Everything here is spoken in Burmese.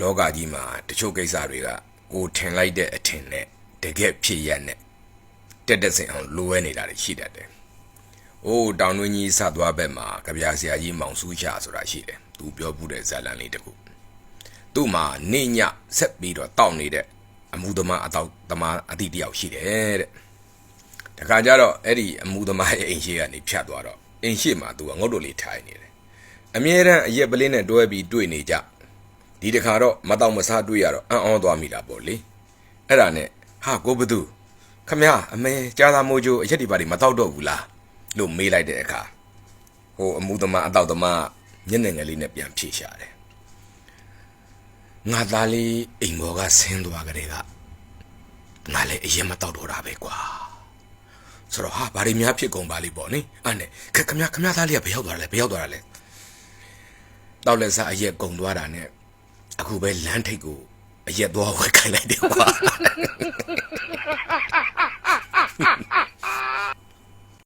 လောကကြီးမှာတချို့ကိစ္စတွေကကိုထင်လိုက်တဲ့အထင်နဲ့တကယ်ဖြစ်ရက်နဲ့တက်တက်စင်အောင်လိုဝဲနေတာတွေရှိတတ်တယ်။အိုးတောင်တွင်းကြီးဆက်သွားဘက်မှာကြပြာဆရာကြီးမောင်စုချဆိုတာရှိတယ်။သူပြောပူတဲ့ဇာလန်လေးတစ်ခု။သူ့မှာနေညဆက်ပြီးတော့တောက်နေတဲ့အမှုသမားအတော့သမားအတိတယောက်ရှိတယ်တဲ့။တခါကျတော့အဲ့ဒီအမှုသမားရဲ့အိမ်ရှိကနေဖြတ်သွားတော့အိမ်ရှိမှာသူကငုတ်တို့လေးထိုင်နေတယ်။အမြဲတမ်းအရက်ပလင်းနဲ့တွဲပြီးတွေ့နေကြ။ ဒီတခါတော့မတော့မစားတွေ့ရတော့အံ့ဩသွားမိတာပေါ့လေ။အဲ့ဒါနဲ့ဟာကိုဘသူခမရအမေကြားသာမိုးချိုးအရက်ဒီပါဒီမတော့တော့ဘူးလားလို့မေးလိုက်တဲ့အခါဟိုအမှုသမားအတော့သမားမျက်နှာငယ်လေးနဲ့ပြန်ဖြေရှာတယ်ငါသားလေးအိမ်ဘော်ကဆင်းသွားကြတဲ့ကငါလည်းအရင်မတော့တော့တာပဲကွာဆိုတော့ဟာဘာတွေများဖြစ်ကုန်ပါလိမ့်ပေါ့နိအဲ့နဲ့ခခမရခမရသားလေးကဘယ်ရောက်သွားတာလဲဘယ်ရောက်သွားတာလဲတောက်လက်စားအရက်ကုန်သွားတာနဲ့ အခုပဲလမ်းထိပ်ကိုအရက်သွားဝယ်ခိုင်းလိုက်တယ်ကွာ